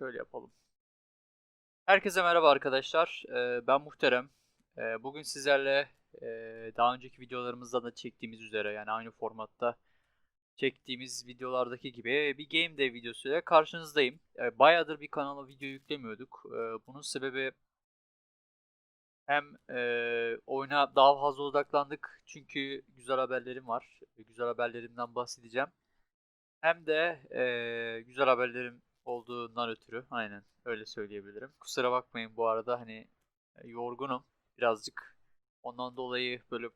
Şöyle yapalım. Herkese merhaba arkadaşlar. Ee, ben Muhterem. Ee, bugün sizlerle e, daha önceki videolarımızda da çektiğimiz üzere yani aynı formatta çektiğimiz videolardaki gibi bir game dev videosuyla karşınızdayım. Ee, bayağıdır bir kanala video yüklemiyorduk. Bunun sebebi hem e, oyuna daha fazla odaklandık çünkü güzel haberlerim var. Güzel haberlerimden bahsedeceğim. Hem de e, güzel haberlerim olduğundan ötürü aynen öyle söyleyebilirim. Kusura bakmayın bu arada hani e, yorgunum birazcık. Ondan dolayı böyle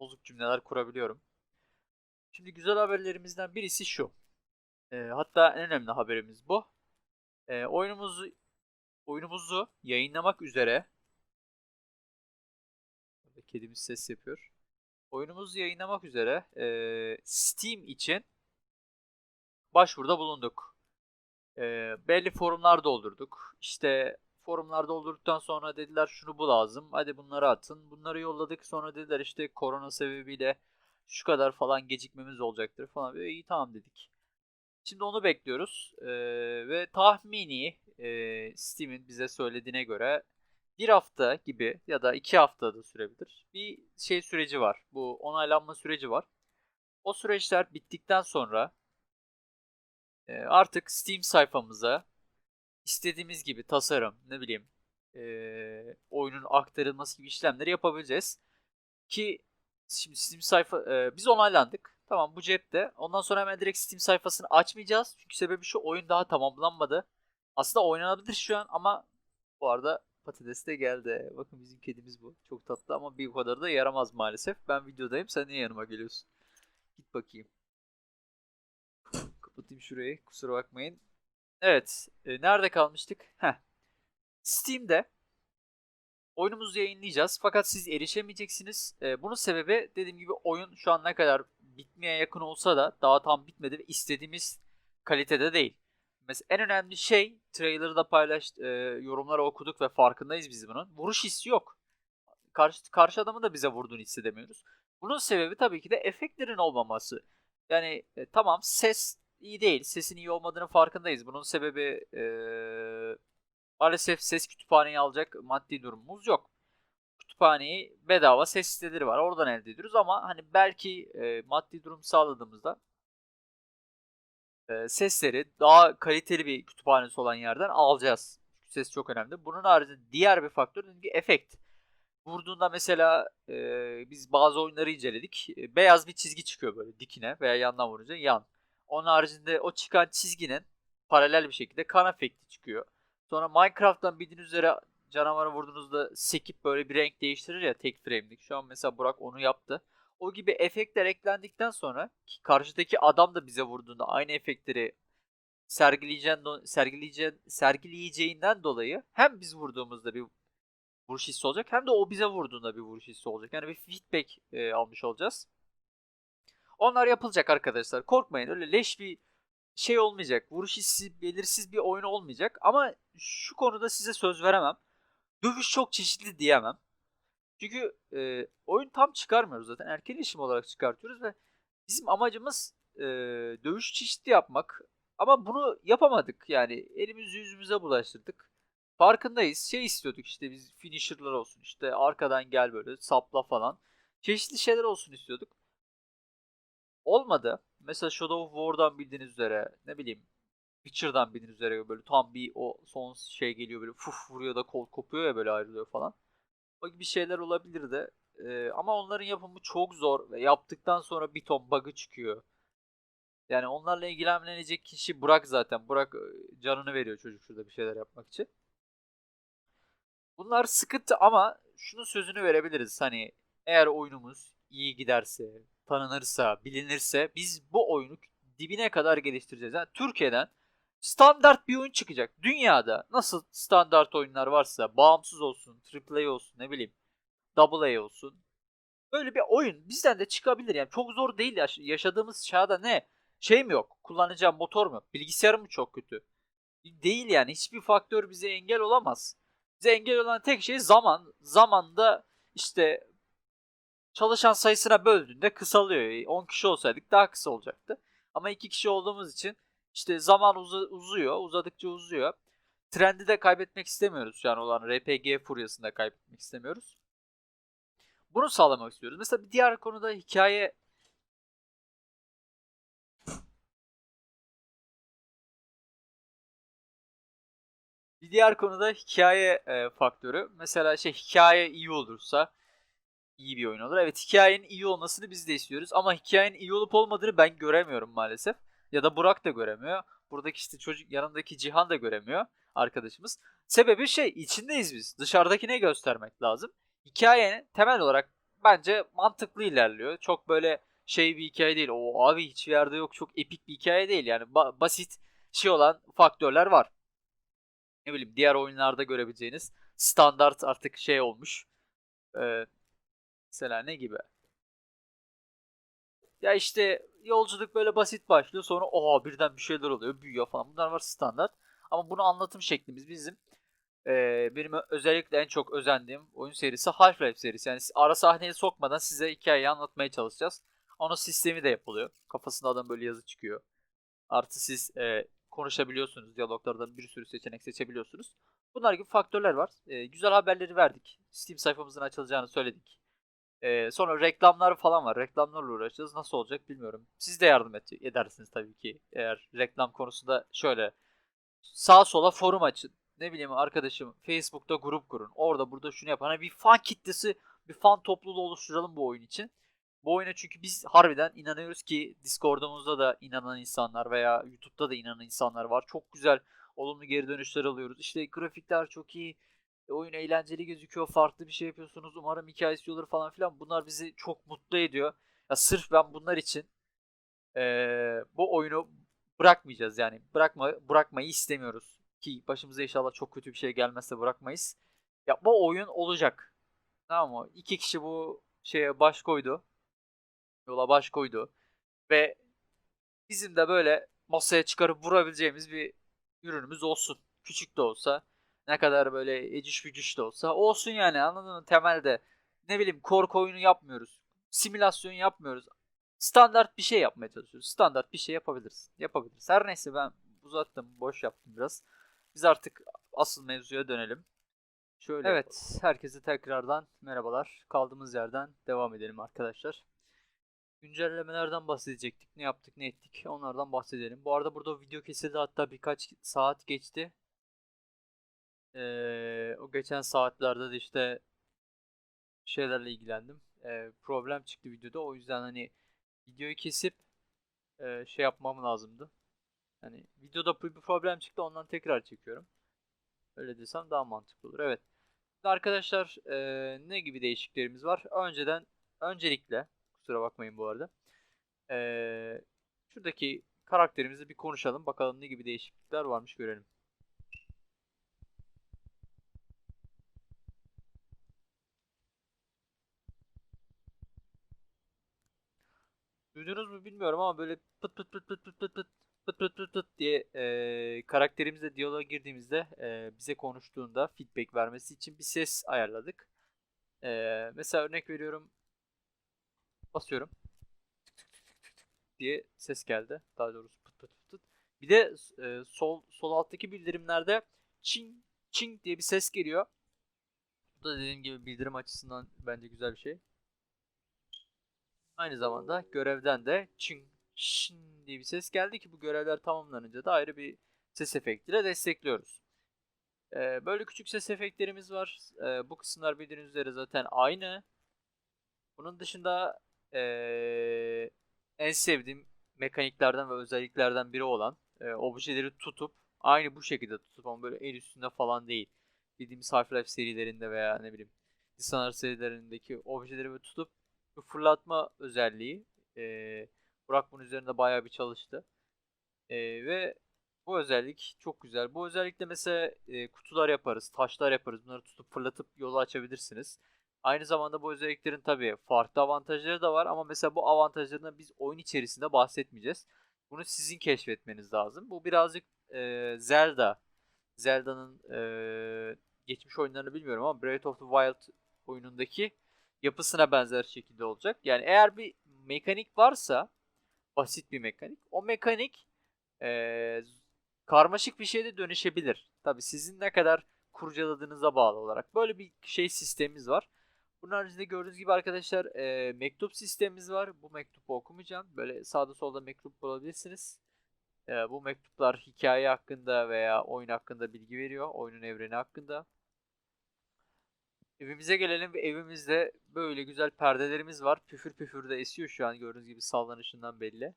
bozuk cümleler kurabiliyorum. Şimdi güzel haberlerimizden birisi şu. E, hatta en önemli haberimiz bu. E, oyunumuzu oyunumuzu yayınlamak üzere kedimiz ses yapıyor. Oyunumuzu yayınlamak üzere e, Steam için başvuruda bulunduk. E, belli forumlar doldurduk. İşte forumlar doldurduktan sonra dediler şunu bu lazım. Hadi bunları atın. Bunları yolladık. Sonra dediler işte korona sebebiyle şu kadar falan gecikmemiz olacaktır falan. Böyle, iyi tamam dedik. Şimdi onu bekliyoruz. E, ve tahmini e, Steam'in bize söylediğine göre bir hafta gibi ya da iki hafta da sürebilir. Bir şey süreci var. Bu onaylanma süreci var. O süreçler bittikten sonra e, artık Steam sayfamıza istediğimiz gibi tasarım, ne bileyim, e, oyunun aktarılması gibi işlemleri yapabileceğiz. Ki şimdi Steam sayfa e, biz onaylandık. Tamam bu cepte. Ondan sonra hemen direkt Steam sayfasını açmayacağız. Çünkü sebebi şu oyun daha tamamlanmadı. Aslında oynanabilir şu an ama bu arada patates de geldi. Bakın bizim kedimiz bu. Çok tatlı ama bir kadar da yaramaz maalesef. Ben videodayım. Sen niye yanıma geliyorsun? Git bakayım. Kapatayım şurayı. Kusura bakmayın. Evet. e, nerede kalmıştık? Heh. Steam'de oyunumuzu yayınlayacağız. Fakat siz erişemeyeceksiniz. E, bunun sebebi dediğim gibi oyun şu an ne kadar bitmeye yakın olsa da daha tam bitmedi ve istediğimiz kalitede değil. Mesela en önemli şey trailer'ı da paylaş, e, yorumları okuduk ve farkındayız biz bunun. Vuruş hissi yok. Karşı, karşı adamın da bize vurduğunu hissedemiyoruz. Bunun sebebi tabii ki de efektlerin olmaması. Yani e, tamam ses iyi değil. Sesin iyi olmadığının farkındayız. Bunun sebebi e, maalesef ses kütüphaneyi alacak maddi durumumuz yok. Kütüphaneyi bedava ses siteleri var. Oradan elde ediyoruz ama hani belki e, maddi durum sağladığımızda e, sesleri daha kaliteli bir kütüphanesi olan yerden alacağız. Çünkü ses çok önemli. Bunun haricinde diğer bir faktör gibi efekt. Vurduğunda mesela e, biz bazı oyunları inceledik. E, beyaz bir çizgi çıkıyor böyle dikine veya yandan vurunca yan. Onun haricinde o çıkan çizginin paralel bir şekilde kan efekti çıkıyor. Sonra Minecraft'tan bildiğiniz üzere canavarı vurduğunuzda sekip böyle bir renk değiştirir ya tek frame'lik. Şu an mesela Burak onu yaptı. O gibi efektler eklendikten sonra ki karşıdaki adam da bize vurduğunda aynı efektleri sergileyeceğin, sergileyeceğin, sergileyeceğinden dolayı hem biz vurduğumuzda bir vuruş hissi olacak hem de o bize vurduğunda bir vuruş hissi olacak. Yani bir feedback e, almış olacağız. Onlar yapılacak arkadaşlar. Korkmayın öyle leş bir şey olmayacak. Vuruş hissi belirsiz bir oyun olmayacak. Ama şu konuda size söz veremem. Dövüş çok çeşitli diyemem. Çünkü e, oyun tam çıkarmıyoruz zaten. Erken işim olarak çıkartıyoruz ve bizim amacımız e, dövüş çeşitli yapmak. Ama bunu yapamadık yani. Elimizi yüzümüze bulaştırdık. Farkındayız. Şey istiyorduk işte biz finisher'lar olsun işte arkadan gel böyle sapla falan. Çeşitli şeyler olsun istiyorduk. Olmadı. Mesela Shadow of War'dan bildiğiniz üzere ne bileyim Witcher'dan bildiğiniz üzere böyle tam bir o son şey geliyor böyle fuf vuruyor da kol kopuyor ya böyle ayrılıyor falan. O gibi şeyler olabilir de. Ee, ama onların yapımı çok zor ve yaptıktan sonra bir ton bug'ı çıkıyor. Yani onlarla ilgilenecek kişi Burak zaten. Burak canını veriyor çocuk şurada bir şeyler yapmak için. Bunlar sıkıntı ama şunun sözünü verebiliriz. Hani eğer oyunumuz iyi giderse, tanınırsa, bilinirse biz bu oyunu dibine kadar geliştireceğiz. Yani Türkiye'den standart bir oyun çıkacak. Dünyada nasıl standart oyunlar varsa bağımsız olsun, AAA olsun ne bileyim AA olsun. Böyle bir oyun bizden de çıkabilir. Yani çok zor değil yaş- yaşadığımız çağda ne? Şey mi yok? Kullanacağım motor mu? Bilgisayarım mı çok kötü? Değil yani. Hiçbir faktör bize engel olamaz. Bize engel olan tek şey zaman. Zamanda işte çalışan sayısına böldüğünde kısalıyor. 10 kişi olsaydık daha kısa olacaktı. Ama 2 kişi olduğumuz için işte zaman uza- uzuyor. Uzadıkça uzuyor. trendi de kaybetmek istemiyoruz şu an olan RPG furyasını da kaybetmek istemiyoruz. Bunu sağlamak istiyoruz. Mesela bir diğer konuda hikaye Bir diğer konuda hikaye e, faktörü. Mesela şey hikaye iyi olursa iyi bir oyun olur. Evet hikayenin iyi olmasını biz de istiyoruz ama hikayenin iyi olup olmadığını ben göremiyorum maalesef. Ya da Burak da göremiyor. Buradaki işte çocuk yanındaki Cihan da göremiyor arkadaşımız. Sebebi şey içindeyiz biz. Dışarıdakine göstermek lazım. Hikayenin temel olarak bence mantıklı ilerliyor. Çok böyle şey bir hikaye değil. O abi hiçbir yerde yok. Çok epik bir hikaye değil. Yani ba- basit şey olan faktörler var. Ne bileyim diğer oyunlarda görebileceğiniz standart artık şey olmuş. Ee, mesela ne gibi? Ya işte yolculuk böyle basit başlıyor. Sonra oha birden bir şeyler oluyor. Büyüyor falan. Bunlar var standart. Ama bunu anlatım şeklimiz bizim ee, benim özellikle en çok özendiğim oyun serisi Half-Life serisi. Yani ara sahneyi sokmadan size hikayeyi anlatmaya çalışacağız. Onun sistemi de yapılıyor. Kafasında adam böyle yazı çıkıyor. Artı siz e, konuşabiliyorsunuz. Diyaloglardan bir sürü seçenek seçebiliyorsunuz. Bunlar gibi faktörler var. E, güzel haberleri verdik. Steam sayfamızın açılacağını söyledik. E, sonra reklamlar falan var. Reklamlarla uğraşacağız. Nasıl olacak bilmiyorum. Siz de yardım et, edersiniz tabii ki. Eğer reklam konusunda şöyle sağa sola forum açın. Ne bileyim arkadaşım Facebook'ta grup kurun. Orada burada şunu yapın. Hani bir fan kitlesi, bir fan topluluğu oluşturalım bu oyun için. Bu oyuna çünkü biz harbiden inanıyoruz ki Discord'umuzda da inanan insanlar veya YouTube'da da inanan insanlar var. Çok güzel olumlu geri dönüşler alıyoruz. İşte grafikler çok iyi. E, Oyun eğlenceli gözüküyor. Farklı bir şey yapıyorsunuz. Umarım hikayesi olur falan filan. Bunlar bizi çok mutlu ediyor. Ya sırf ben bunlar için eee, bu oyunu bırakmayacağız yani. Bırakma bırakmayı istemiyoruz. Ki başımıza inşallah çok kötü bir şey gelmezse bırakmayız. Ya bu oyun olacak. Tamam mı? İki kişi bu şeye baş koydu. Yola baş koydu. Ve bizim de böyle masaya çıkarıp vurabileceğimiz bir ürünümüz olsun. Küçük de olsa. Ne kadar böyle eciş bücüş de olsa. Olsun yani anladın mı? Temelde. Ne bileyim korku oyunu yapmıyoruz. Simülasyon yapmıyoruz. Standart bir şey yapmaya çalışıyoruz. Standart bir şey yapabiliriz. Yapabiliriz. Her neyse ben uzattım. Boş yaptım biraz. Biz artık asıl mevzuya dönelim. Şöyle evet, herkese tekrardan merhabalar. Kaldığımız yerden devam edelim arkadaşlar. Güncellemelerden bahsedecektik. Ne yaptık, ne ettik onlardan bahsedelim. Bu arada burada video kesildi hatta birkaç saat geçti. Ee, o geçen saatlerde de işte şeylerle ilgilendim. Ee, problem çıktı videoda. O yüzden hani videoyu kesip e, şey yapmam lazımdı. Hani videoda bir problem çıktı ondan tekrar çekiyorum. Öyle desem daha mantıklı olur. Evet. Arkadaşlar e, ne gibi değişikliklerimiz var? Önceden öncelikle kusura bakmayın bu arada. E, şuradaki karakterimizi bir konuşalım. Bakalım ne gibi değişiklikler varmış görelim. Duydunuz mu bilmiyorum ama böyle pıt pıt pıt pıt pıt pıt pıt pıt pıt pıt pıt diye e, karakterimizle diyaloğa girdiğimizde e, bize konuştuğunda feedback vermesi için bir ses ayarladık. E, mesela örnek veriyorum basıyorum diye ses geldi. Daha doğrusu pıt pıt pıt. Bir de e, sol sol alttaki bildirimlerde çing çing diye bir ses geliyor. Bu da dediğim gibi bildirim açısından bence güzel bir şey. Aynı zamanda görevden de çing şın diye bir ses geldi ki bu görevler tamamlanınca da ayrı bir ses efektiyle destekliyoruz. Ee, böyle küçük ses efektlerimiz var. Ee, bu kısımlar bildiğiniz üzere zaten aynı. Bunun dışında ee, en sevdiğim mekaniklerden ve özelliklerden biri olan e, objeleri tutup aynı bu şekilde tutup ama böyle el üstünde falan değil. Bildiğimiz Half-Life serilerinde veya ne bileyim Dishonored serilerindeki objeleri böyle tutup bir fırlatma özelliği. Ee, Burak bunun üzerinde bayağı bir çalıştı. Ee, ve bu özellik çok güzel. Bu özellikle mesela e, kutular yaparız, taşlar yaparız. Bunları tutup fırlatıp yolu açabilirsiniz. Aynı zamanda bu özelliklerin tabii farklı avantajları da var ama mesela bu avantajlarından biz oyun içerisinde bahsetmeyeceğiz. Bunu sizin keşfetmeniz lazım. Bu birazcık e, Zelda. Zelda'nın e, geçmiş oyunlarını bilmiyorum ama Breath of the Wild oyunundaki yapısına benzer şekilde olacak. Yani eğer bir mekanik varsa basit bir mekanik. O mekanik ee, karmaşık bir şeye de dönüşebilir. Tabi sizin ne kadar kurcaladığınıza bağlı olarak. Böyle bir şey sistemimiz var. Bunun haricinde gördüğünüz gibi arkadaşlar e, mektup sistemimiz var. Bu mektubu okumayacağım. Böyle sağda solda mektup bulabilirsiniz. E, bu mektuplar hikaye hakkında veya oyun hakkında bilgi veriyor. Oyunun evreni hakkında. Evimize gelelim ve evimizde böyle güzel perdelerimiz var. Püfür püfür de esiyor şu an gördüğünüz gibi sallanışından belli.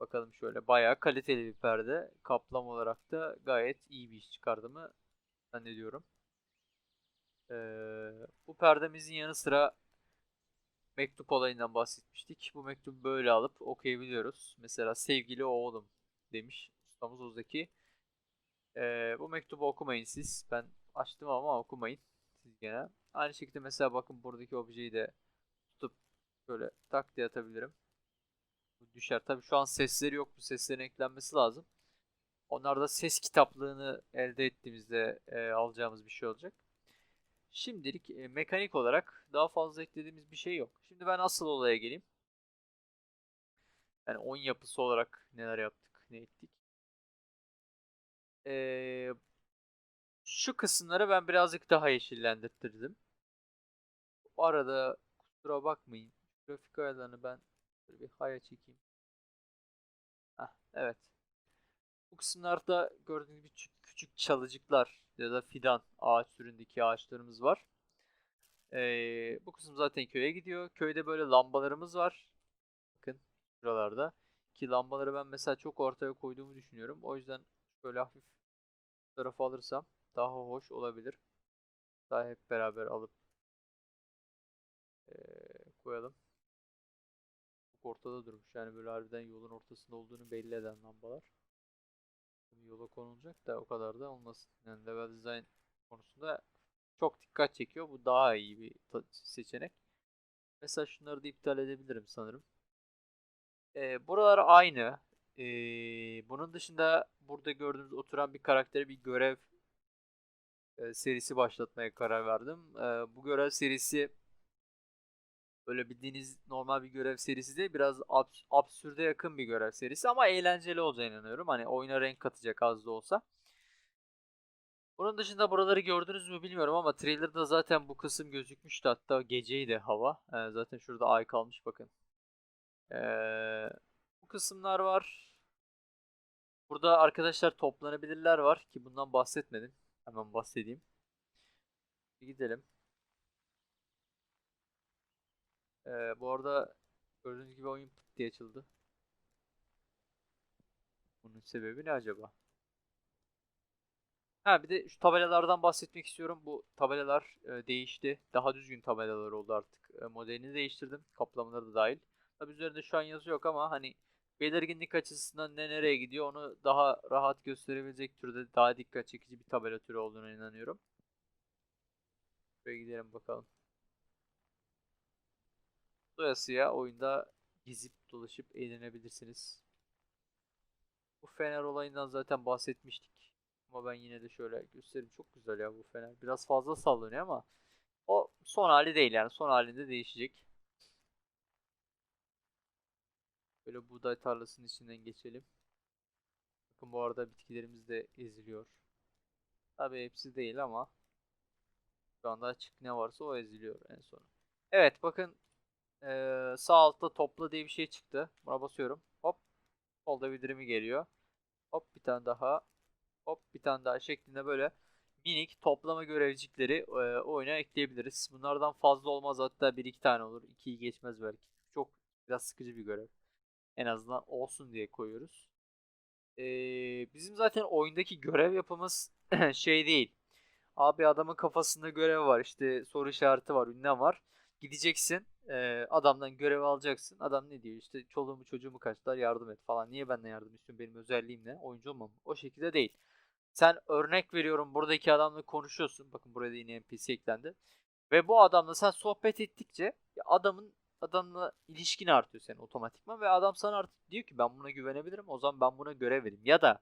Bakalım şöyle bayağı kaliteli bir perde. Kaplam olarak da gayet iyi bir iş çıkardığımı zannediyorum. Ee, bu perdemizin yanı sıra mektup olayından bahsetmiştik. Bu mektubu böyle alıp okuyabiliyoruz. Mesela sevgili oğlum demiş ustamız Ozaki. Ee, bu mektubu okumayın siz. Ben açtım ama okumayın gene. Aynı şekilde mesela bakın buradaki objeyi de tutup şöyle tak diye atabilirim. Bu düşer. Tabii şu an sesleri yok. Bu seslerin eklenmesi lazım. Onlar da ses kitaplığını elde ettiğimizde e, alacağımız bir şey olacak. Şimdilik e, mekanik olarak daha fazla eklediğimiz bir şey yok. Şimdi ben asıl olaya geleyim. Yani oyun yapısı olarak neler yaptık, ne ettik. Ee, şu kısımları ben birazcık daha yeşillendirdim. Bu arada kusura bakmayın. Grafik ayarlarını ben bir haya çekeyim. Heh, evet. Bu kısımlarda gördüğünüz gibi küçük, çalıcıklar ya da fidan ağaç türündeki ağaçlarımız var. Ee, bu kısım zaten köye gidiyor. Köyde böyle lambalarımız var. Bakın şuralarda. Ki lambaları ben mesela çok ortaya koyduğumu düşünüyorum. O yüzden şöyle hafif tarafa alırsam daha hoş olabilir. Daha hep beraber alıp ee, koyalım. Çok ortada durmuş. Yani böyle harbiden yolun ortasında olduğunu belli eden lambalar. Yola konulacak da o kadar da olmasın. Yani level design konusunda çok dikkat çekiyor. Bu daha iyi bir seçenek. Mesela şunları da iptal edebilirim sanırım. Ee, buralar aynı. Ee, bunun dışında burada gördüğünüz oturan bir karaktere bir görev e, serisi başlatmaya karar verdim. E, bu görev serisi böyle bildiğiniz normal bir görev serisi değil. Biraz abs absürde yakın bir görev serisi ama eğlenceli olacağına inanıyorum. Hani oyuna renk katacak az da olsa. Bunun dışında buraları gördünüz mü bilmiyorum ama trailer'da zaten bu kısım gözükmüştü. Hatta geceydi hava. E, zaten şurada ay kalmış bakın. Bu kısımlar var. Burada arkadaşlar toplanabilirler var ki bundan bahsetmedim. Hemen bahsedeyim. Bir gidelim. Ee, bu arada gördüğünüz gibi oyun pıt diye açıldı. Bunun sebebi ne acaba? Ha bir de şu tabelalardan bahsetmek istiyorum. Bu tabelalar e, değişti. Daha düzgün tabelalar oldu artık. E, modelini değiştirdim. Kaplamaları da dahil. Tabi üzerinde şu an yazı yok ama hani belirginlik açısından ne nereye gidiyor onu daha rahat gösterebilecek türde daha dikkat çekici bir tabela türü olduğuna inanıyorum. Şuraya gidelim bakalım. Dolayısıyla oyunda gezip dolaşıp eğlenebilirsiniz. Bu fener olayından zaten bahsetmiştik. Ama ben yine de şöyle göstereyim. Çok güzel ya bu fener. Biraz fazla sallanıyor ama o son hali değil yani. Son halinde değişecek. Böyle buğday tarlasının içinden geçelim. Bakın bu arada bitkilerimiz de eziliyor. Tabii hepsi değil ama şu anda açık ne varsa o eziliyor en son. Evet bakın ee, sağ altta topla diye bir şey çıktı. Buna basıyorum. Hop. Solda bildirimi geliyor. Hop bir tane daha. Hop bir tane daha şeklinde böyle minik toplama görevcikleri e, oyuna ekleyebiliriz. Bunlardan fazla olmaz hatta bir iki tane olur. 2'yi geçmez belki. Çok biraz sıkıcı bir görev. En azından olsun diye koyuyoruz. Ee, bizim zaten oyundaki görev yapımız şey değil. Abi adamın kafasında görev var işte soru işareti var ünlem var. Gideceksin e, adamdan görev alacaksın. Adam ne diyor işte çoluğumu çocuğumu kaçtılar yardım et falan. Niye benden yardım istiyorsun benim özelliğim ne? Oyuncu olmam. O şekilde değil. Sen örnek veriyorum buradaki adamla konuşuyorsun. Bakın buraya da yine NPC eklendi. Ve bu adamla sen sohbet ettikçe adamın adamla ilişkin artıyor senin otomatikman ve adam sana artık diyor ki ben buna güvenebilirim o zaman ben buna görev vereyim. Ya da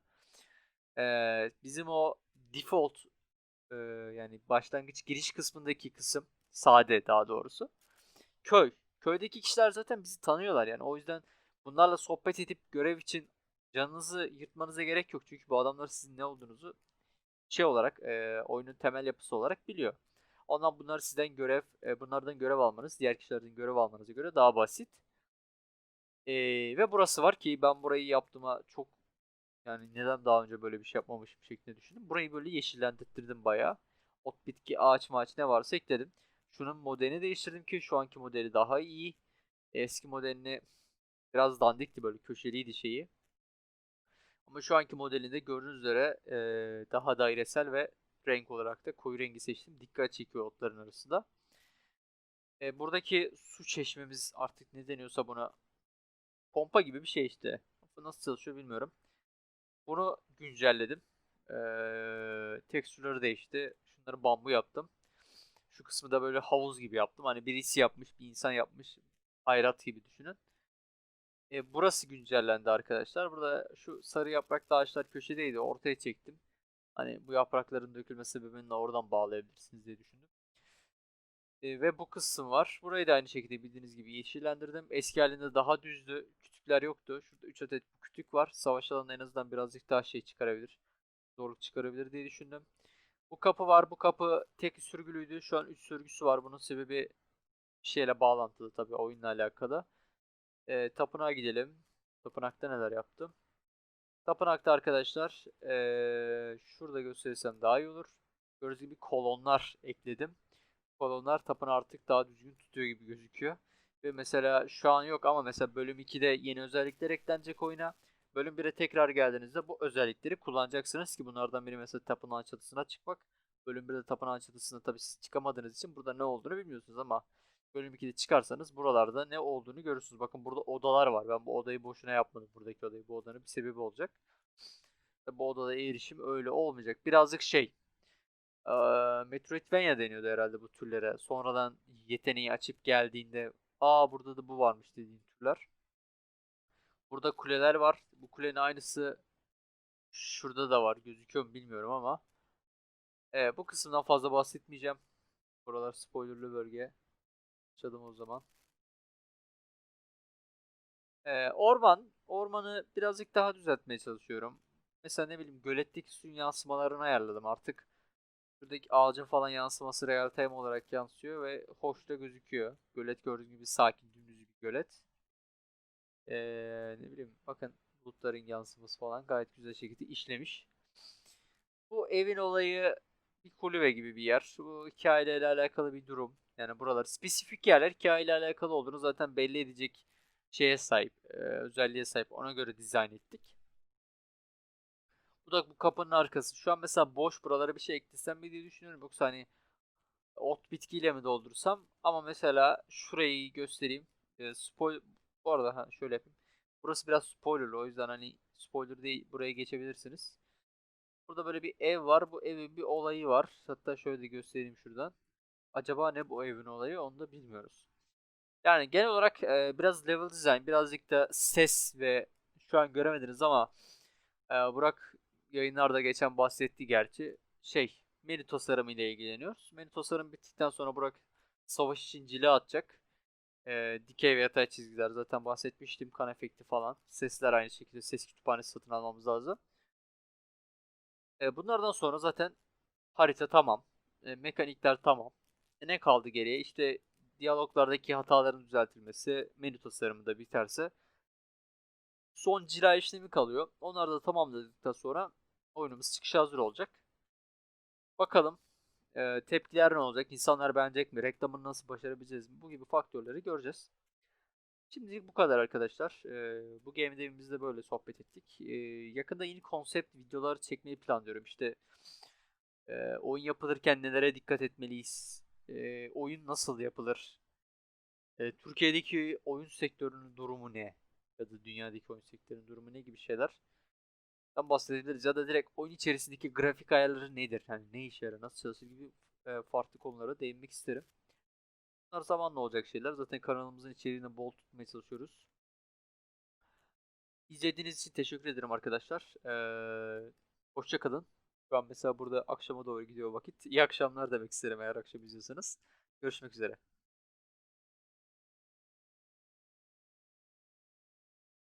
e, bizim o default e, yani başlangıç giriş kısmındaki kısım sade daha doğrusu köy. Köydeki kişiler zaten bizi tanıyorlar yani. O yüzden bunlarla sohbet edip görev için canınızı yırtmanıza gerek yok. Çünkü bu adamlar sizin ne olduğunuzu şey olarak e, oyunun temel yapısı olarak biliyor. Ondan bunlar sizden görev, e, bunlardan görev almanız, diğer kişilerden görev almanıza göre daha basit. E, ve burası var ki ben burayı yaptığıma çok yani neden daha önce böyle bir şey yapmamışım şeklinde düşündüm. Burayı böyle yeşillendirdim bayağı. Ot, bitki, ağaç, maaç ne varsa ekledim. Şunun modelini değiştirdim ki şu anki modeli daha iyi. Eski modelini biraz dandikti böyle köşeliydi şeyi. Ama şu anki modelinde gördüğünüz üzere e, daha dairesel ve renk olarak da koyu rengi seçtim. Dikkat çekiyor otların arasında. E, buradaki su çeşmemiz artık ne deniyorsa buna pompa gibi bir şey işte. Nasıl çalışıyor bilmiyorum. Bunu güncelledim. Ee, tekstürleri değişti. Şunları bambu yaptım. Şu kısmı da böyle havuz gibi yaptım. Hani birisi yapmış, bir insan yapmış. Hayrat gibi düşünün. E, burası güncellendi arkadaşlar. Burada şu sarı yapraklı ağaçlar köşedeydi. Ortaya çektim. Hani bu yaprakların dökülme sebebini oradan bağlayabilirsiniz diye düşündüm. E, ve bu kısım var. Burayı da aynı şekilde bildiğiniz gibi yeşillendirdim. Eski halinde daha düzdü. Kütükler yoktu. Şurada 3 adet kütük var. Savaş alanında en azından birazcık daha şey çıkarabilir. Zorluk çıkarabilir diye düşündüm. Bu kapı var. Bu kapı tek sürgülüydü. Şu an 3 sürgüsü var. Bunun sebebi şeyle bağlantılı tabii oyunla alakalı. E, tapınağa gidelim. Tapınakta neler yaptım? Tapınakta arkadaşlar e, şurada gösterirsem daha iyi olur. Gördüğünüz gibi kolonlar ekledim. Kolonlar tapınağı artık daha düzgün tutuyor gibi gözüküyor. Ve mesela şu an yok ama mesela bölüm 2'de yeni özellikler eklenecek oyuna. Bölüm 1'e tekrar geldiğinizde bu özellikleri kullanacaksınız ki bunlardan biri mesela tapınağın çatısına çıkmak. Bölüm 1'de tapınağın çatısına tabii siz çıkamadığınız için burada ne olduğunu bilmiyorsunuz ama bölüm 2'de çıkarsanız buralarda ne olduğunu görürsünüz. Bakın burada odalar var. Ben bu odayı boşuna yapmadım. Buradaki odayı. Bu odanın bir sebebi olacak. Bu odada erişim öyle olmayacak. Birazcık şey ee, Metroidvania deniyordu herhalde bu türlere. Sonradan yeteneği açıp geldiğinde aa burada da bu varmış dediğin türler. Burada kuleler var. Bu kulenin aynısı şurada da var. Gözüküyor mu bilmiyorum ama. Evet, bu kısımdan fazla bahsetmeyeceğim. Buralar spoilerlı bölge. Açalım o zaman. Ee, orman. Ormanı birazcık daha düzeltmeye çalışıyorum. Mesela ne bileyim göletteki suyun yansımalarını ayarladım. Artık şuradaki ağacın falan yansıması real time olarak yansıyor ve hoş da gözüküyor. Gölet gördüğünüz gibi sakin dümdüz bir gölet. Ee, ne bileyim bakın bulutların yansıması falan gayet güzel şekilde işlemiş. Bu evin olayı bir kulübe gibi bir yer. Bu hikayeyle alakalı bir durum. Yani buralar spesifik yerler hikayeyle alakalı olduğunu zaten belli edecek şeye sahip, e, özelliğe sahip. Ona göre dizayn ettik. Bu da bu kapının arkası. Şu an mesela boş buralara bir şey eklesem mi diye düşünüyorum. Yoksa hani ot bitkiyle mi doldursam? Ama mesela şurayı göstereyim. E, spoil bu arada ha, şöyle yapayım. Burası biraz spoilerlı o yüzden hani spoiler değil buraya geçebilirsiniz. Burada böyle bir ev var. Bu evin bir olayı var. Hatta şöyle de göstereyim şuradan. Acaba ne bu evin olayı onu da bilmiyoruz. Yani genel olarak e, biraz level design, birazcık da ses ve şu an göremediniz ama e, Burak yayınlarda geçen bahsetti gerçi şey menü tasarımı ile ilgileniyoruz. Menü tasarım bittikten sonra Burak savaş için cile atacak. E, dikey ve yatay çizgiler zaten bahsetmiştim. Kan efekti falan. Sesler aynı şekilde ses kütüphanesi satın almamız lazım. E, bunlardan sonra zaten harita tamam. E, mekanikler tamam. Ne kaldı geriye? İşte diyaloglardaki hataların düzeltilmesi, menü tasarımı da biterse son cila işlemi kalıyor. Onları da tamamladıktan sonra oyunumuz çıkışa hazır olacak. Bakalım e, tepkiler ne olacak? İnsanlar beğenecek mi? Reklamını nasıl başarabileceğiz mi? Bu gibi faktörleri göreceğiz. Şimdilik bu kadar arkadaşlar. E, bu game devimizde böyle sohbet ettik. E, yakında yeni konsept videoları çekmeyi planlıyorum. İşte e, oyun yapılırken nelere dikkat etmeliyiz? E, oyun nasıl yapılır? E, Türkiye'deki oyun sektörünün durumu ne? Ya da dünyadaki oyun sektörünün durumu ne gibi şeyler? Tam bahsedebiliriz. Ya da direkt oyun içerisindeki grafik ayarları nedir? Yani ne işe yarar, nasıl çalışır gibi e, farklı konulara değinmek isterim. Bunlar zamanla olacak şeyler. Zaten kanalımızın içeriğini bol tutmaya çalışıyoruz. İzlediğiniz için teşekkür ederim arkadaşlar. Ee, hoşçakalın. Şu an mesela burada akşama doğru gidiyor vakit. İyi akşamlar demek isterim eğer akşam izliyorsanız. Görüşmek üzere.